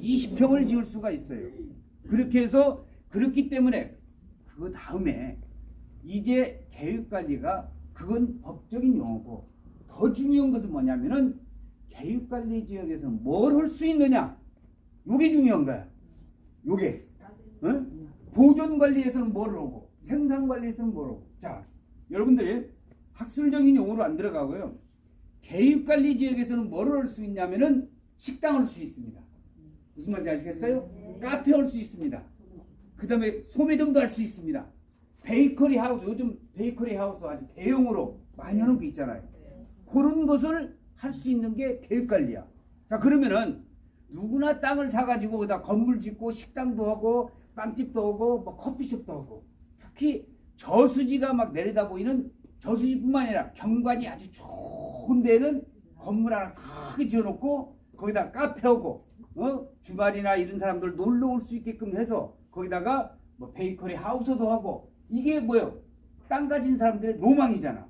20평을 지을 수가 있어요. 그렇게 해서 그렇기 때문에 그 다음에 이제 계획관리가 그건 법적인 용어고 더 중요한 것은 뭐냐면은 계획관리 지역에서는 뭘할 수 있느냐 요게 중요한 거야. 요게 응? 보존관리에서는 뭘 하고 생산관리에서는 뭘 하고 자 여러분들이 학술적인 용어로 안 들어가고요. 계획관리 지역에서는 뭘 할 수 있냐면은 식당을 할수 있습니다. 무슨 말인지 아시겠어요? 카페 할수 있습니다. 그 다음에 소매점도 할 수 있습니다. 베이커리 하우스, 요즘 베이커리 하우스 아주 대형으로 많이 하는 거 있잖아요. 그런 것을 할 수 있는 게 계획관리야. 자, 그러면은 누구나 땅을 사가지고 거기다 건물 짓고 식당도 하고 빵집도 하고 뭐 커피숍도 하고 특히 저수지가 막 내려다 보이는 저수지뿐만 아니라 경관이 아주 좋은 데는 건물 하나 크게 지어놓고 거기다 카페하고 어? 주말이나 이런 사람들 놀러 올 수 있게끔 해서 거기다가 뭐 베이커리 하우스도 하고 이게 뭐요? 땅 가진 사람들의 로망이잖아.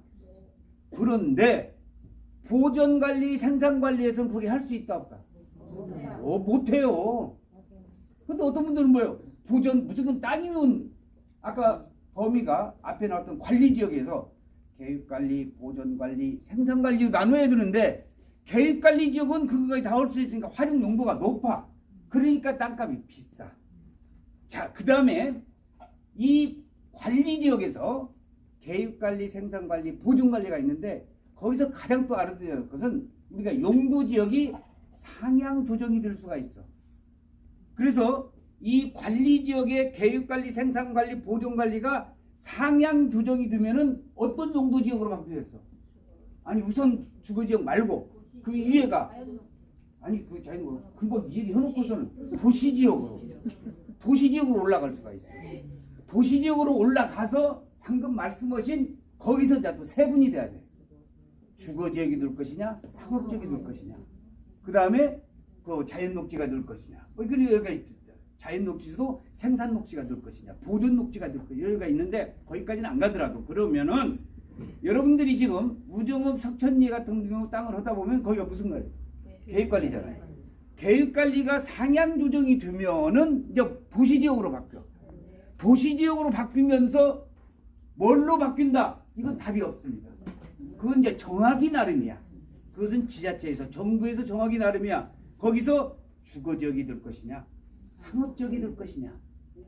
그런데 보존 관리, 생산 관리에서는 그게 할 수 있다 없다? 어, 못해요. 근데 어떤 분들은 뭐예요? 보존 무조건 땅이면 아까 범위가 앞에 나왔던 관리 지역에서 계획 관리, 보존 관리, 생산 관리 나눠야 되는데 계획 관리 지역은 그거까지 다할수 있으니까 활용 농도가 높아. 그러니까 땅값이 비싸. 자, 그 다음에 이 관리 지역에서 계획 관리, 생산 관리, 보존 관리가 있는데 거기서 가장 또 알아둬야 할 것은 우리가 용도 지역이 상향 조정이 될 수가 있어. 그래서 이 관리 지역의 계획 관리, 생산 관리, 보존 관리가 상향 조정이 되면은 어떤 용도 지역으로 바뀌겠어? 아니 우선 주거 지역 말고 그 위에가 아니 그 자기 뭐 금방 얘기 해놓고서는 도시 지역으로 도시 지역으로 올라갈 수가 있어. 도시 지역으로 올라가서 방금 말씀하신 거기서 이제 또 세분이 돼야 돼. 주거 지역이 될 것이냐, 상업 지역이 될 것이냐. 그 다음에 그 자연 녹지가 될 것이냐. 뭐 그런 여기가 있죠. 자연 녹지도 생산 녹지가 될 것이냐, 보존 녹지가 될 것이냐. 여기가 있는데 거기까지는 안 가더라도 그러면은 여러분들이 지금 우정읍 석천리 같은 경우 땅을 하다 보면 거기가 무슨 말이에요? 계획관리잖아요. 계획관리가 상향 조정이 되면은 이제 도시지역으로 바뀌어. 도시지역으로 바뀌면서 뭘로 바뀐다? 이건 답이 없습니다. 그건 이제 정하기 나름이야. 그것은 지자체에서 정부에서 정하기 나름이야. 거기서 주거지역이 될 것이냐, 상업지역이 될 것이냐,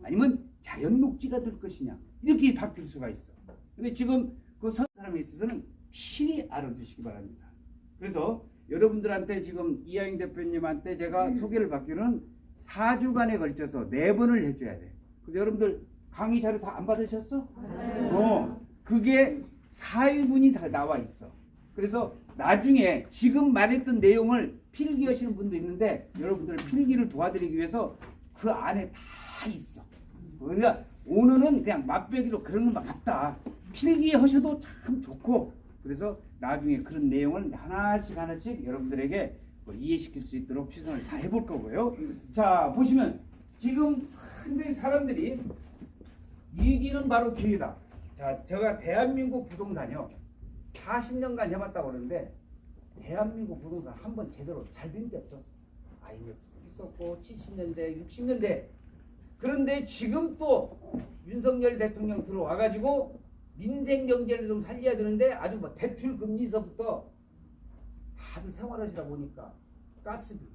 아니면 자연 녹지가 될 것이냐 이렇게 바뀔 수가 있어. 근데 지금 그 선 사람에 있어서는 필히 알아두시기 바랍니다. 그래서 여러분들한테 지금 이하영 대표님한테 제가 소개를 받기로는 4주간에 걸쳐서 네 번을 해줘야 돼. 그래서 여러분들 강의 자료 다 안 받으셨어? 어, 그게 4일분이 다 나와 있어. 그래서 나중에 지금 말했던 내용을 필기하시는 분도 있는데 여러분들 필기를 도와드리기 위해서 그 안에 다 있어. 그러니까 오늘은 그냥 맛배기로 그런 것만 같다. 필기하셔도 참 좋고 그래서 나중에 그런 내용을 하나씩 하나씩 여러분들에게 뭐 이해시킬 수 있도록 최선을 다 해볼 거고요. 자 보시면 지금 상당히 사람들이 위기는 바로 기회다. 자 제가 대한민국 부동산이요 40년간 해봤다고 그러는데 대한민국 부동산 한 번 제대로 잘 된 게 없었어. 아이엠F 있었고 70년대 60년대 그런데 지금 또 윤석열 대통령 들어와가지고 민생 경제를 좀 살려야 되는데 아주 뭐 대출 금리서부터 다들 생활하시다 보니까 가스비,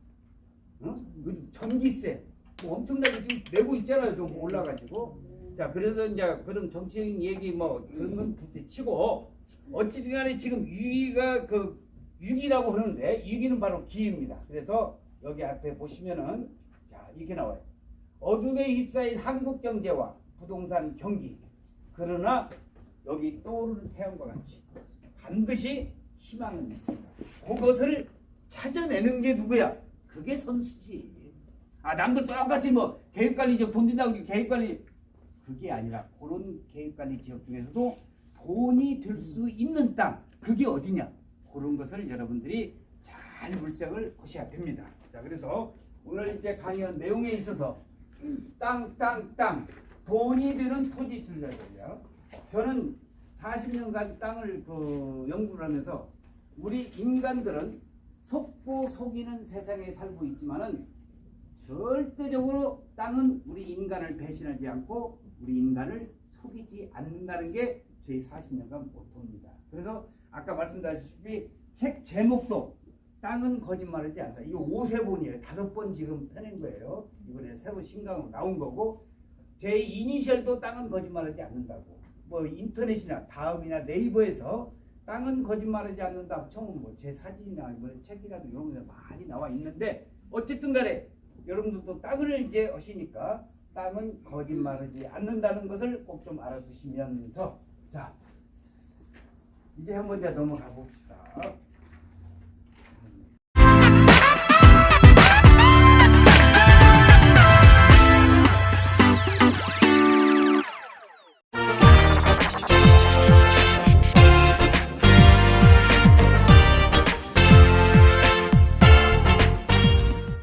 어? 그리고 전기세 뭐 엄청나게 지금 내고 있잖아요. 좀 올라가지고 자 그래서 이제 그런 정치적인 얘기 뭐 그런 건 부딪히고 어찌든 간에 지금 위기가 그 위기라고 하는데 위기는 바로 기회입니다. 그래서 여기 앞에 보시면은 자 이렇게 나와요. 어둠에 휩싸인 한국 경제와 부동산 경기. 그러나 여기 떠오르는 태양과 같이 반드시 희망은 있습니다. 그것을 찾아내는 게 누구야? 그게 선수지. 아 남들 똑같이 뭐 계획관리 지역 돈 든다고 계획관리 그게 아니라 그런 계획관리 지역 중에서도 돈이 될 수 있는 땅 그게 어디냐? 그런 것을 여러분들이 잘 물색을 하셔야 됩니다. 자 그래서 오늘 이제 강의한 내용에 있어서 땅, 땅, 땅. 돈이 되는 토지 줄자들이요. 저는 40년간 땅을 그 연구를 하면서 우리 인간들은 속고 속이는 세상에 살고 있지만은 절대적으로 땅은 우리 인간을 배신하지 않고 우리 인간을 속이지 않는다는 게 저희 40년간 모토입니다. 그래서 아까 말씀드렸다시피 책 제목도 땅은 거짓말하지 않다. 이거 5세본이에요. 다섯 번 지금 펴낸 거예요. 이번에 새로 신강으로 나온 거고 제 이니셜도 땅은 거짓말하지 않는다고. 뭐 인터넷이나 다음이나 네이버에서 땅은 거짓말하지 않는다. 처음 뭐제 사진이나 뭐 책이라도 이런 거 많이 나와 있는데 어쨌든 간에 여러분들도 땅을 이제 하시니까 땅은 거짓말하지 않는다는 것을 꼭 좀 알아두시면서 자 이제 한번 이제 넘어가 봅시다.